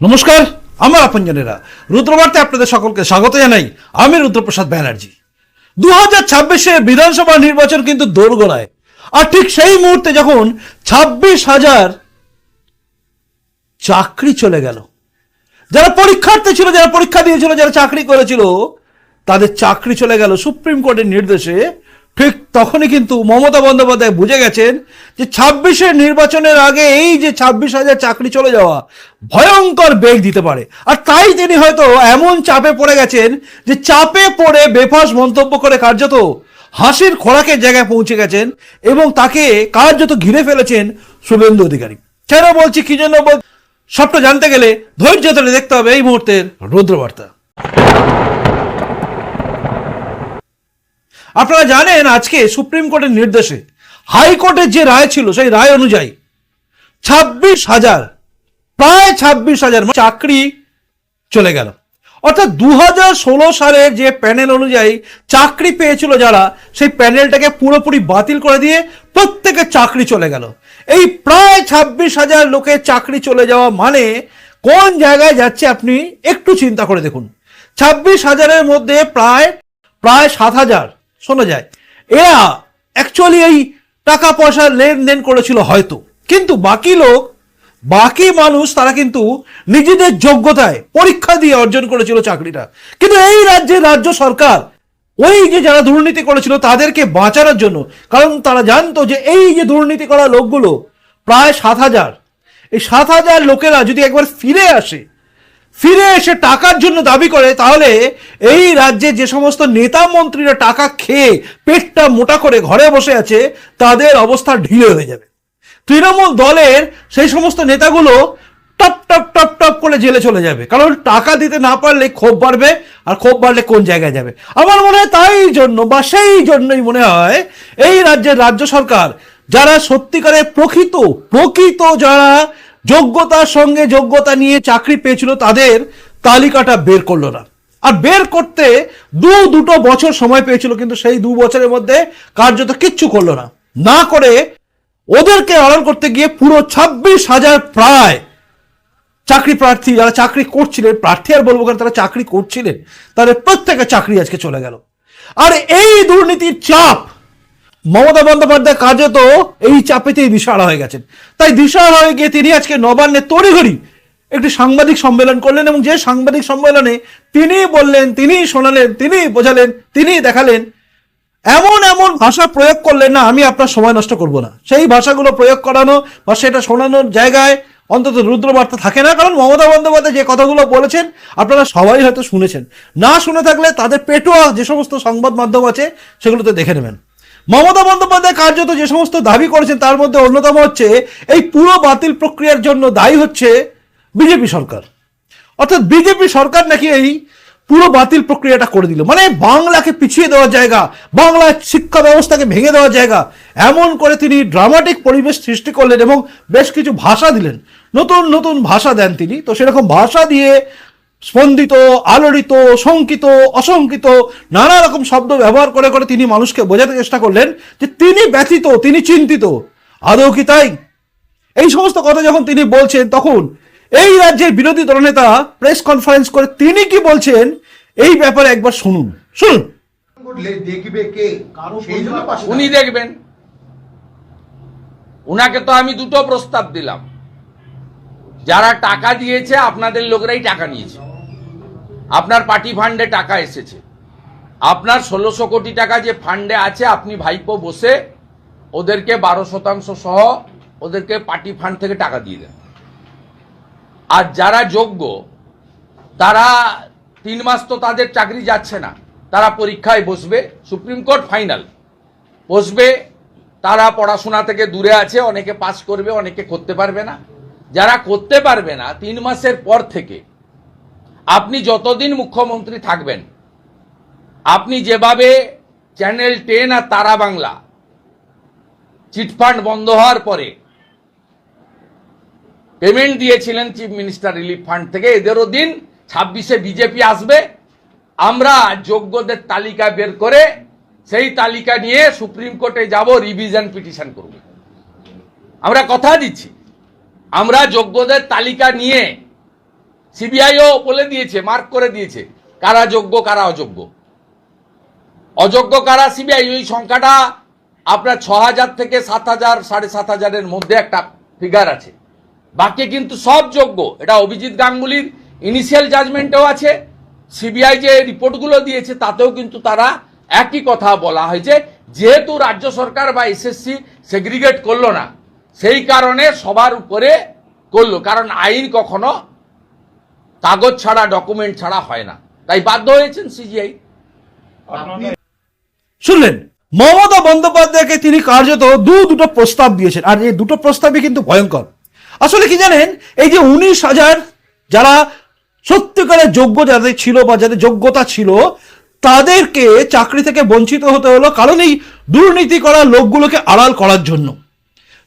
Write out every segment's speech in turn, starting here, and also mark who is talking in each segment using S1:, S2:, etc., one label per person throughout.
S1: নমস্কার, আমার আপনজনেরা রুদ্রবার্তে আপনাদের সকলকে স্বাগত জানাই। আমি রুদ্রপ্রসাদ ব্যানার্জি। দু হাজার ছাব্বিশে বিধানসভা নির্বাচন কিন্তু দোরগোড়ায়। আর ঠিক সেই মুহূর্তে যখন ছাব্বিশ হাজার চাকরি চলে গেল, যারা পরীক্ষার্থী ছিল, যারা পরীক্ষা দিয়েছিল, যারা চাকরি করেছিল, তাদের চাকরি চলে গেল সুপ্রিম কোর্টের নির্দেশে ঠিক তখনই কিন্তু মমতা বন্দ্যোপাধ্যায় বুঝে গেছেন যে ছাব্বিশের নির্বাচনের আগে এই যে ছাব্বিশ হাজার চাকরি চলে যাওয়া ভয়ঙ্কর বেগ দিতে পারে। আর তাই তিনি হয়তো এমন চাপে পড়ে গেছেন যে চাপে পড়ে বেফাস মন্তব্য করে কার্যত হাসির খোরাকের জায়গায় পৌঁছে গেছেন এবং তাকে কার্যত ঘিরে ফেলেছেন শুভেন্দু অধিকারী। কেন বলছি, কি জন্য সবটা জানতে গেলে ধৈর্য ধরে দেখতে হবে এই মুহূর্তের রুদ্রবার্তা। আপনারা জানেন আজকে সুপ্রিম কোর্টের নির্দেশে হাইকোর্টের যে রায় ছিল, সেই রায় অনুযায়ী ছাব্বিশ হাজার, প্রায় ছাব্বিশ হাজার চাকরি চলে গেল। অর্থাৎ দু সালের যে প্যানেল অনুযায়ী চাকরি পেয়েছিল যারা, সেই প্যানেলটাকে পুরোপুরি বাতিল করে দিয়ে প্রত্যেকের চাকরি চলে গেল। এই প্রায় ছাব্বিশ হাজার লোকের চাকরি চলে যাওয়া মানে কোন জায়গায় যাচ্ছে আপনি একটু চিন্তা করে দেখুন। ছাব্বিশ হাজারের মধ্যে প্রায় প্রায় সাত হাজার শোনা যায়, এরা অ্যাকচুয়ালি এই টাকা পয়সা লেনদেন করেছিল হয়তো। কিন্তু বাকি লোক, বাকি মানুষ, তারা কিন্তু নিজেদের যোগ্যতায় পরীক্ষা দিয়ে অর্জন করেছিল চাকরিটা। কিন্তু এই রাজ্যের রাজ্য সরকার, ওই যে যারা দুর্নীতি করেছিল তাদেরকে বাঁচানোর জন্য, কারণ তারা জানতো যে এই যে দুর্নীতি করা লোকগুলো, প্রায় সাত হাজার। এই সাত হাজার লোকেরা যদি একবার ফিরে আসে ফিরে এসে টাকার জন্য দাবি করে, তাহলে এই রাজ্যে যে সমস্ত নেতা মন্ত্রীরা টাকা খেয়ে পেটটা মোটা করে ঘরে বসে আছে, তাদের অবস্থা ঢিলে হয়ে যাবে। তৃণমূল দলের সেই সমস্ত নেতাগুলো টপ টপ টপ টপ করে জেলে চলে যাবে। কারণ টাকা দিতে না পারলে ক্ষোভ বাড়বে, আর ক্ষোভ বাড়লে কোন জায়গায় যাবে? আমার মনে হয় তাই জন্য বা সেই জন্যই মনে হয় এই রাজ্যের রাজ্য সরকার, যারা সত্যিকারের প্রকৃত প্রকৃত যারা যোগ্যতার সঙ্গে যোগ্যতা নিয়ে চাকরি পেয়েছিল তাদের, তালিকাটা বের করল না। আর বের করতে দু দুটো বছর সময় পেয়েছিল, কিন্তু সেই দু বছরের মধ্যে কার্যত কিচ্ছু করল না। না করে ওদেরকে অর্ডার করতে গিয়ে পুরো ছাব্বিশ হাজার প্রায় চাকরি প্রার্থী, যারা চাকরি করছিলেন, প্রার্থী আর বলব কেন, তারা চাকরি করছিলেন, তাদের প্রত্যেকের চাকরি আজকে চলে গেল। আর এই দুর্নীতির চাপ মমতা বন্দ্যোপাধ্যায় কার্যত এই চাপেতেই দিশাহারা হয়ে গেছেন। তাই দিশাহারা হয়ে গিয়ে তিনি আজকে নবান্নে তড়িঘড়ি একটি সাংবাদিক সম্মেলন করলেন এবং যে সাংবাদিক সম্মেলনে তিনি বললেন, তিনি শোনালেন, তিনি বোঝালেন, তিনি দেখালেন, এমন এমন ভাষা প্রয়োগ করলেন না, আমি আপনার সময় নষ্ট করব না। সেই ভাষাগুলো প্রয়োগ করানো বা সেটা শোনানোর জায়গায় অন্তত রুদ্রবার্তা থাকে না, কারণ মমতা বন্দ্যোপাধ্যায় যে কথাগুলো বলেছেন, আপনারা সবাই হয়তো শুনেছেন। না শুনে থাকলে তাদের পেটোয়া যে সমস্ত সংবাদ মাধ্যম আছে, সেগুলোতে দেখে নেবেন। মমতা বন্দ্যোপাধ্যায় কার্যত যে সমস্ত দাবি করেছেন, তার মধ্যে অন্যতম হচ্ছে এই পুরো বাতিল প্রক্রিয়ার জন্য দায়ী হচ্ছে বিজেপি সরকার। অর্থাৎ বিজেপি সরকার নাকি এই পুরো বাতিল প্রক্রিয়াটা করে দিল। মানে বাংলাকে পিছিয়ে দেওয়ার জায়গা বাংলার শিক্ষা ব্যবস্থাকে ভেঙে দেওয়ার জায়গা, এমন করে তিনি ড্রামাটিক পরিবেশ সৃষ্টি করলেন এবং বেশ কিছু ভাষা দিলেন। নতুন নতুন ভাষা দেন তিনি। তো সেরকম ভাষা দিয়ে স্পন্দিত আলোড়িত শঙ্কিত অশঙ্কিত নানা রকম শব্দ ব্যবহার করে করে তিনি মানুষকে বোঝাতে চেষ্টা করলেন যে তিনি ব্যথিত তিনি চিন্তিত। আদৌ কি তাই? এই সমস্ত কথা যখন তিনি বলছেন তখন এই রাজ্যের বিরোধী দলনেতা প্রেস কনফারেন্স করে তিনি কি বলছেন এই ব্যাপারে একবার শুনুন। শুনুন।
S2: দেখবে কে?
S3: উনি দেখবেন। উনাকে তো আমি দুটো প্রস্তাব দিলাম। যারা টাকা দিয়েছে আপনাদের লোকরাই টাকা নিয়েছে। আপনার পার্টি ফান্ডে টাকা এসেছে। আপনার ষোলোশো কোটি টাকা যে ফান্ডে আছে, আপনি ভাইপো বসে ওদেরকে বারো শতাংশ সহ ওদেরকে পার্টি ফান্ড থেকে টাকা দিয়ে দেন। আর যারা যোগ্য, তারা তিন মাস তো তাদের চাকরি যাচ্ছে না। তারা পরীক্ষায় বসবে, সুপ্রিম কোর্ট ফাইনাল। বসবে, তারা পড়াশোনা থেকে দূরে আছে, অনেকে পাস করবে, অনেকে করতে পারবে না। যারা করতে পারবে না, তিন মাসের পর থেকে আপনি যতদিন মুখ্যমন্ত্রী থাকবেন, আপনি যেভাবে চ্যানেল টেন আর তারা বাংলা চিটফান্ড বন্ধ হওয়ার পরে পেমেন্ট দিয়েছিলেন চিফ মিনিস্টার রিলিফ ফান্ড থেকে, এদেরও দিন ছাব্বিশে বিজেপি আসবে, আমরা যোগ্যদের তালিকা বের করে সেই তালিকা নিয়ে সুপ্রিম কোর্টে যাব রিভিশন পিটিশন করব। আমরা কথা দিচ্ছি। আমরা যোগ্যদের তালিকা নিয়ে সিবিআইও বলে দিয়েছে মার্ক করে দিয়েছে, কারা যোগ্য, কারা অযোগ্য। অযোগ্য কারা সিবিআই? ওই সংখ্যাটা আপনার ছ হাজার থেকে সাত হাজার, সাড়ে সাত হাজারের মধ্যে একটা ফিগার আছে। বাকি কিন্তু সব যোগ্য। এটা অভিজিৎ গাঙ্গুলির ইনিশিয়াল জাজমেন্টেও আছে। সিবিআই যে রিপোর্টগুলো দিয়েছে, তাতেও কিন্তু তারা একই কথা বলা হয়েছে যেহেতু রাজ্য সরকার বা এসএসসি সেগ্রিগেট করল না, সেই কারণে সবার উপরে করল। কারণ আইন কখনো কাগজ ছাড়া ডকুমেন্ট ছাড়া হয় না। তাই বাধ্য হয়েছেন সিজিআই
S1: শুনলেন? মমতা বন্দ্যোপাধ্যায়কে তিনি কার্যত দু দুটো প্রস্তাব দিয়েছেন আর এই দুটো প্রস্তাবই কিন্তু ভয়ঙ্কর। আসলে কি জানেন এই যে উনিশ হাজার যারা সত্যিকারের যোগ্য যাদের ছিল বা যাদের যোগ্যতা ছিল তাদেরকে চাকরি থেকে বঞ্চিত হতে হলো কারণ এই দুর্নীতি করা লোকগুলোকে আড়াল করার জন্য।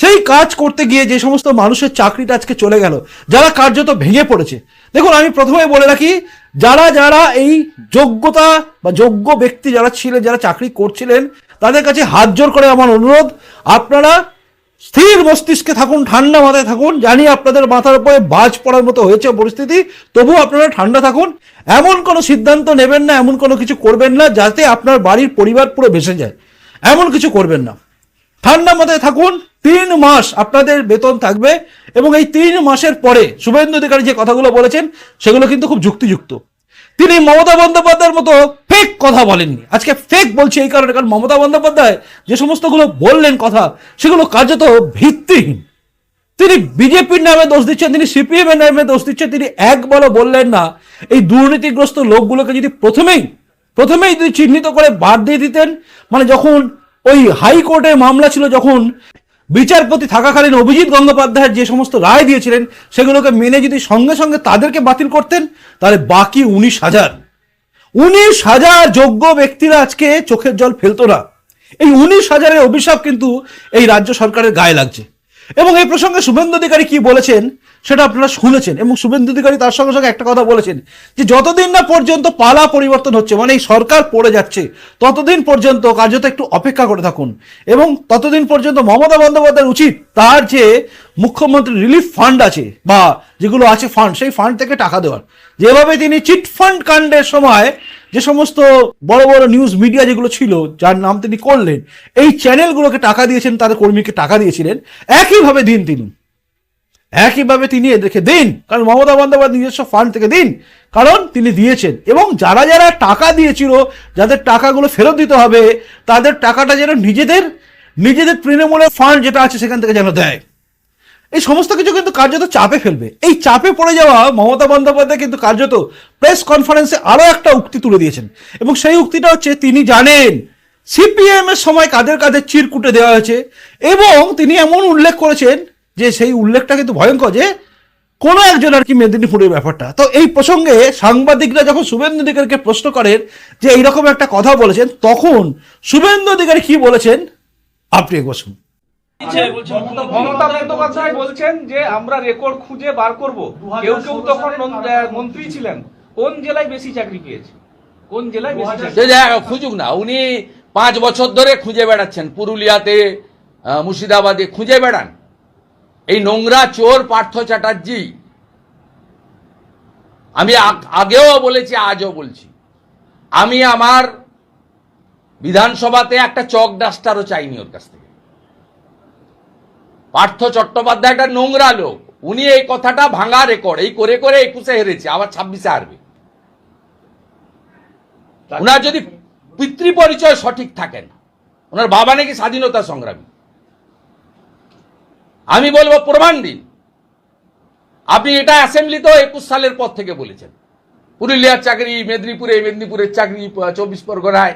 S1: সেই কাজ করতে গিয়ে যে সমস্ত মানুষের চাকরিটা আজকে চলে গেল, যারা কার্যত ভেঙে পড়েছে। দেখুন, আমি প্রথমে বলে রাখি, যারা যারা এই যোগ্যতা বা যোগ্য ব্যক্তি যারা ছিলেন, যারা চাকরি করছিলেন, তাদের কাছে হাত জোর করে আমার অনুরোধ, আপনারা স্থির মস্তিষ্কে থাকুন, ঠান্ডা মাথায় থাকুন, জানি আপনাদের মাথার উপরে বাজ পড়ার মতো হয়েছে পরিস্থিতি, তবুও আপনারা ঠান্ডা থাকুন। এমন কোনো সিদ্ধান্ত নেবেন না, এমন কোনো কিছু করবেন না, যাতে আপনার বাড়ির পরিবার পুরো ভেসে যায়। এমন কিছু করবেন না। ঠান্ডা মাথায় থাকুন, তিন মাস আপনাদের বেতন থাকবে এবং এই তিন মাসের পরে শুভেন্দু অধিকারী যে কথাগুলো বলেছেন, সেগুলো কিন্তু খুব যুক্তিযুক্ত। তিনি মমতা বন্দ্যোপাধ্যায়ের মতো ফেক কথা বলেননি। আজকে ফেক বলছি এই কারণে, কারণ মমতা বন্দ্যোপাধ্যায় যে সমস্তগুলো বললেন কথা, সেগুলো কার্যত ভিত্তিহীন। তিনি বিজেপির নামে দোষ দিচ্ছেন, তিনি সিপিএম এর নামে দোষ দিচ্ছেন, তিনি একবারও বললেন না। এই দুর্নীতিগ্রস্ত লোকগুলোকে যদি প্রথমেই প্রথমেই যদি চিহ্নিত করে বাদ দিয়ে দিতেন মানে যখন ওই হাইকোর্টে মামলা ছিল যখন বিচারপতি থাকাকালীন অভিজিৎ গঙ্গোপাধ্যায়ের যে সমস্ত রায় দিয়েছিলেন, সেগুলোকে মেনে যদি সঙ্গে সঙ্গে তাদেরকে বাতিল করতেন, তাহলে বাকি উনিশ হাজার। উনিশ হাজার যোগ্য ব্যক্তিরা আজকে চোখের জল ফেলতো না। এই উনিশ হাজারের অভিশাপ কিন্তু এই রাজ্য সরকারের গায়ে লাগছে। এবং এই প্রসঙ্গে শুভেন্দু অধিকারী কি বলেছেন সেটা আপনারা শুনেছেন এবং শুভেন্দু অধিকারী তার সঙ্গে সঙ্গে একটা কথা বলেছেন যে যতদিন না পর্যন্ত পালা পরিবর্তন হচ্ছে মানে এই সরকার পড়ে যাচ্ছে, ততদিন পর্যন্ত কার্যত একটু অপেক্ষা করে থাকুন। এবং ততদিন পর্যন্ত মমতা বন্দ্যোপাধ্যায়ের উচিত তার যে মুখ্যমন্ত্রী রিলিফ ফান্ড আছে বা যেগুলো আছে ফান্ড, সেই ফান্ড থেকে টাকা দেওয়ার। যেভাবে তিনি চিট ফান্ড কাণ্ডের সময় যে সমস্ত বড় বড় নিউজ মিডিয়া যেগুলো ছিল, যার নাম তিনি করলেন, এই চ্যানেলগুলোকে টাকা দিয়েছেন, তাদের কর্মীকে টাকা দিয়েছিলেন, একইভাবে দিন তিনি। একইভাবে তিনি এদেরকে দিন, কারণ মমতা বন্দ্যোপাধ্যায় নিজস্ব ফান্ড থেকে দিন, কারণ তিনি দিয়েছেন। এবং যারা যারা টাকা দিয়েছিল, যাদের টাকাগুলো ফেরত দিতে হবে, তাদের টাকাটা যেন নিজেদের নিজেদের তৃণমূলের ফান্ড যেটা আছে, সেখান থেকে যেন দেয়। এই সমস্ত কিছু কিন্তু কার্যত চাপে ফেলবে। এই চাপে পড়ে যাওয়া মমতা বন্দ্যোপাধ্যায় কিন্তু কার্যত প্রেস কনফারেন্সে আরও একটা উক্তি তুলে দিয়েছেন। এবং সেই উক্তিটা হচ্ছে, তিনি জানেন সিপিএম এর সময় কাদের কাদের চিরকুটে দেওয়া হয়েছে। এবং তিনি এমন উল্লেখ করেছেন যে সেই উল্লেখটা কিন্তু ভয়ঙ্কর যে কোনো একজন আর কি মেদিনীপুরের ব্যাপারটা। তো এই প্রসঙ্গে সাংবাদিকরা যখন শুভেন্দু অধিকারীকে প্রশ্ন করেন যে এইরকম একটা কথা বলেছেন, তখন শুভেন্দু অধিকারী কি বলেছেন? আপনি একবার
S4: মমতা বন্দ্যোপাধ্যায় বলছেন যে আমরা রেকর্ড খুঁজে বার করব। কেউ কেউ তখন মন্ত্রী ছিলেন। কোন জেলায় বেশি চাকরি পেয়েছে? কোন জেলায়
S3: খুঁজুক না উনি পাঁচ বছর ধরে খুঁজে বেড়াচ্ছেন। পুরুলিয়াতে মুর্শিদাবাদে খুঁজে বেড়ান। এই নোংরা চোর পার্থ চ্যাটার্জি। আমি আগেও বলেছি আজও বলছি। আমি আমার বিধানসভাতে একটা চক ডাস্টারও চাইনি ওর কাছ থেকে। পার্থ চট্টোপাধ্যায় একটা নোংরা লোক। উনি এই কথাটা ভাঙা রেকর্ড এই করে করে একুশে হেরেছে, আবার ছাব্বিশে হারবে। ওনার যদি পিতৃ পরিচয় সঠিক থাকেন ওনার বাবা নাকি স্বাধীনতা সংগ্রামী। আমি বলব প্রমাণ দিন। আপনি এটা অ্যাসেম্বলিতেও একুশ সালের পর থেকে বলেছেন। পুরুলিয়ার চাকরি, মেদিনীপুরে, মেদিনীপুরের চাকরি, চব্বিশ পরগনায়।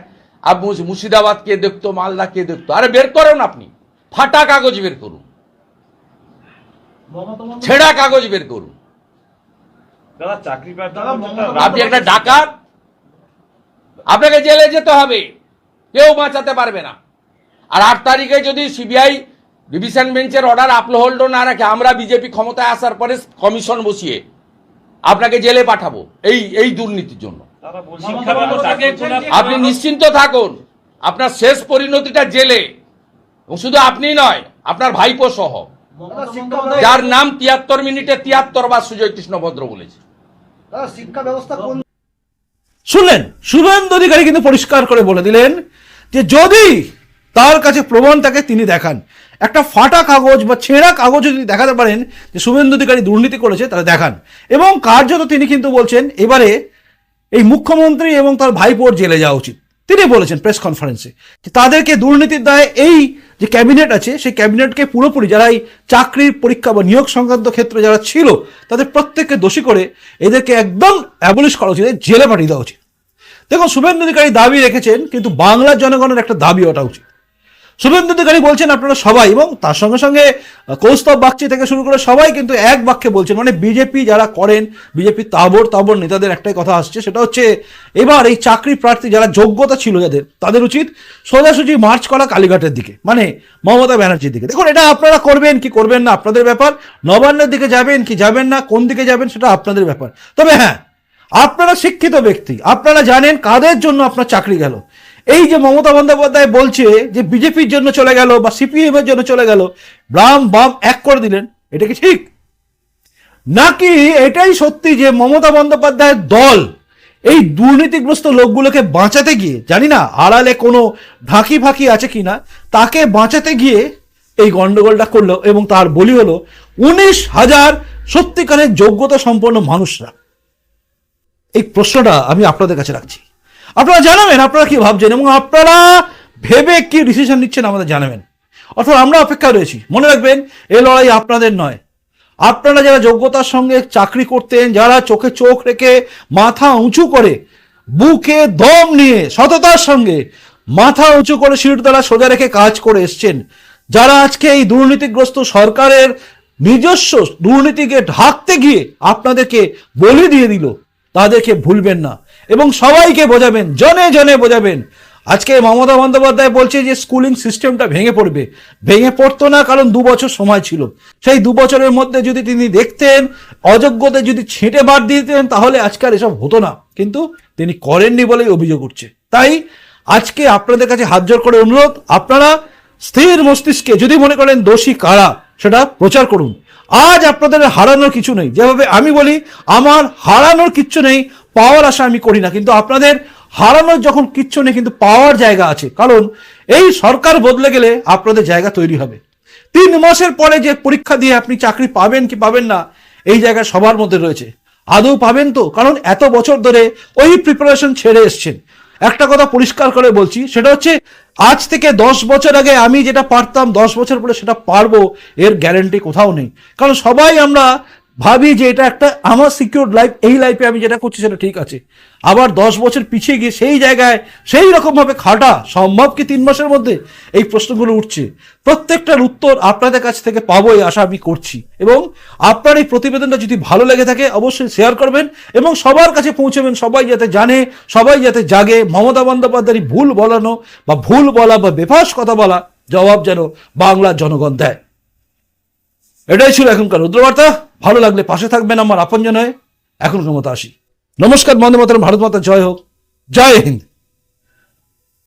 S3: মুর্শি- মুর্শিদাবাদ কে দেখতো, মালদা কে দেখতো। আরে বের করুন আপনি। ফাটা কাগজ বের করুন। ছেঁড়া কাগজ বের করুন। আপনি একটা ডাকাত। আপনাকে জেলে যেতে হবে। কেউ বাঁচাতে পারবে না। আর আট তারিখে যদি সিবিআই ডিভিশন বেঞ্চের অর্ডার আপলোড না রাখে আমরা বিজেপি ক্ষমতায় আসার পরে কমিশন বসিয়ে আপনাকে জেলে পাঠাবো। এই এই দুর্নীতির জন্য। আপনি নিশ্চিন্ত থাকুন আপনার শেষ পরিণতিটা জেলে। এবং শুধু আপনি নয় আপনার ভাইপো সহ। যার নাম তিয়াত্তর মিনিটে তিয়াত্তর বার সুজয় কৃষ্ণ ভদ্র বলেছে।
S2: শিক্ষা ব্যবস্থা কোন
S1: শুনলেন শুভেন্দু অধিকারী কিন্তু পরিষ্কার করে বলে দিলেন যে যদি তার কাছে প্রমাণ থাকে তিনি দেখান। একটা ফাটা কাগজ বা ছেঁড়া কাগজ যদি দেখাতে পারেন যে শুভেন্দু অধিকারী দুর্নীতি করেছে তাহলে দেখান। এবং কার্যত তিনি কিন্তু বলছেন এবারে এই মুখ্যমন্ত্রী এবং তার ভাইপোর জেলে যাওয়া উচিত। তিনি বলেছেন প্রেস কনফারেন্সে যে তাদেরকে দুর্নীতির দায়ে এই যে ক্যাবিনেট আছে, সেই ক্যাবিনেটকে পুরোপুরি যারা এই চাকরির পরীক্ষা বা নিয়োগ সংক্রান্ত ক্ষেত্রে যারা ছিল, তাদের প্রত্যেককে দোষী করে এদেরকে একদম অ্যাবলিশ করা উচিত জেলে পাঠিয়ে দেওয়া উচিত। দেখুন, শুভেন্দু অধিকারী দাবি রেখেছেন, কিন্তু বাংলার জনগণের একটা দাবি ওটা উচিত। শুভেন্দু বলছেন আপনারা সবাই এবং তার সঙ্গে সঙ্গে কৌস্তব বাগচি থেকে শুরু করে সবাই কিন্তু এক বাক্যে বলছেন। মানে বিজেপি যারা করেন, বিজেপি তাবর তাবর নেতাদের একটাই কথা আসছে, সেটা হচ্ছে এবার এই চাকরি প্রার্থী যারা যোগ্যতা ছিল যাদের, তাদের উচিত সোজাসুজি মার্চ করা কালীঘাটের দিকে মানে মমতা ব্যানার্জির দিকে। দেখুন, এটা আপনারা করবেন কি করবেন না, আপনাদের ব্যাপার। নবান্নের দিকে যাবেন কি যাবেন না, কোন দিকে যাবেন সেটা আপনাদের ব্যাপার। তবে হ্যাঁ আপনারা শিক্ষিত ব্যক্তি, আপনারা জানেন কাদের জন্য আপনার চাকরি গেল। এই যে মমতা বন্দ্যোপাধ্যায় বলছে যে বিজেপির জন্য চলে গেল বা সিপিএম এর জন্য চলে গেল বাম বাম এক করে দিলেন, এটা কি ঠিক? নাকি এটাই সত্যি যে মমতা বন্দ্যোপাধ্যায়ের দল এই দুর্নীতিগ্রস্ত লোকগুলোকে বাঁচাতে গিয়ে, জানি না আড়ালে কোনো ঢাকি ফাঁকি আছে কিনা, তাকে বাঁচাতে গিয়ে এই গন্ডগোলটা করল এবং তার বলি হলো, উনিশ হাজার সত্যিকারের যোগ্যতা সম্পন্ন মানুষরা। এই প্রশ্নটা আমি আপনাদের কাছে রাখছি। আপনারা জানাবেন, আপনারা কি ভাবছেন? এবং আপনারা ভেবে কি ডিসিশন নিচ্ছেন আমাদের জানাবেন। অর্থাৎ আমরা অপেক্ষা রয়েছি। মনে রাখবেন এই লড়াই আপনাদের নয়। আপনারা যারা যোগ্যতার সঙ্গে চাকরি করতেন, যারা চোখে চোখ রেখে মাথা উঁচু করে, বুকে দম নিয়ে সততার সঙ্গে মাথা উঁচু করে শিরতলা সোজা রেখে কাজ করে এসছেন, যারা আজকে এই দুর্নীতিগ্রস্ত সরকারের নিজস্ব দুর্নীতিকে ঢাকতে গিয়ে আপনাদেরকে বলি দিয়ে দিল, তাদেরকে ভুলবেন না। এবং সবাইকে বোঝাবেন, জনে জনে বোঝাবেন। আজকে মমতা বন্দ্যোপাধ্যায় বলছে যে স্কুলিং সিস্টেমটা ভেঙে পড়বে। ভেঙে পড়তো না, কারণ দু বছর সময় ছিল। সেই দু বছরের মধ্যে যদি তিনি দেখতেন, অযোগ্যদের যদি ছেঁটে বাদ দিতেন, তাহলে আজকাল এসব হতো না। কিন্তু তিনি করেননি বলেই অভিযোগ উঠছে। তাই আজকে আপনাদের কাছে হাত জোর করে অনুরোধ, আপনারা স্থির মস্তিষ্কে যদি মনে করেন দোষী কারা সেটা প্রচার করুন। আজ আপনাদের হারানোর কিছু নেই। যেভাবে আমি বলি, আমার হারানোর কিচ্ছু নেই, পাওয়ার আশা আমি করি না। কিন্তু আপনাদের হারানোর যখন কিচ্ছু নেই, কিন্তু পাওয়ার জায়গা আছে। কারণ এই সরকার বদলে গেলে আপনাদের জায়গা তৈরি হবে। তিন মাসের পরে যে পরীক্ষা দিয়ে আপনি চাকরি পাবেন কি পাবেন না, এই জায়গা সবার মধ্যে রয়েছে। আদৌ পাবেন তো, কারণ এত বছর ধরে ওই প্রিপারেশন ছেড়ে এসছেন। একটা কথা পরিষ্কার করে বলছি, সেটা হচ্ছে আজ থেকে দশ বছর আগে আমি যেটা পারতাম, দশ বছর পরে সেটা পারব, এর গ্যারেন্টি কোথাও নেই। কারণ সবাই আমরা ভাবি যে এটা একটা আমার সিকিউর লাইফ এই লাইফে আমি যেটা করছি সেটা ঠিক আছে। আবার দশ বছর পিছিয়ে গিয়ে সেই জায়গায় সেই রকমভাবে খাটা সম্ভব কি তিন মাসের মধ্যে? এই প্রশ্নগুলো উঠছে। প্রত্যেকটার উত্তর আপনাদের কাছ থেকে পাবো এই আশা আমি করছি। এবং আপনার এই প্রতিবেদনটা যদি ভালো লেগে থাকে, অবশ্যই শেয়ার করবেন এবং সবার কাছে পৌঁছবেন, সবাই যাতে জানে, সবাই যাতে জাগে, মমতা বন্দ্যোপাধ্যায়ের ভুল বলানো বা ভুল বলা বা বেফাস কথা বলা, জবাব যেন বাংলার জনগণ দেয়। এটাই ছিল এখনকার রুদ্রবার্তা। ভালো লাগলে পাশে থাকবেন আমার আপনজন। হয়ে এখনকার মতো আসি। নমস্কার বন্দে মাতরম, ভারত মাতা, জয় হোক। জয় হিন্দ।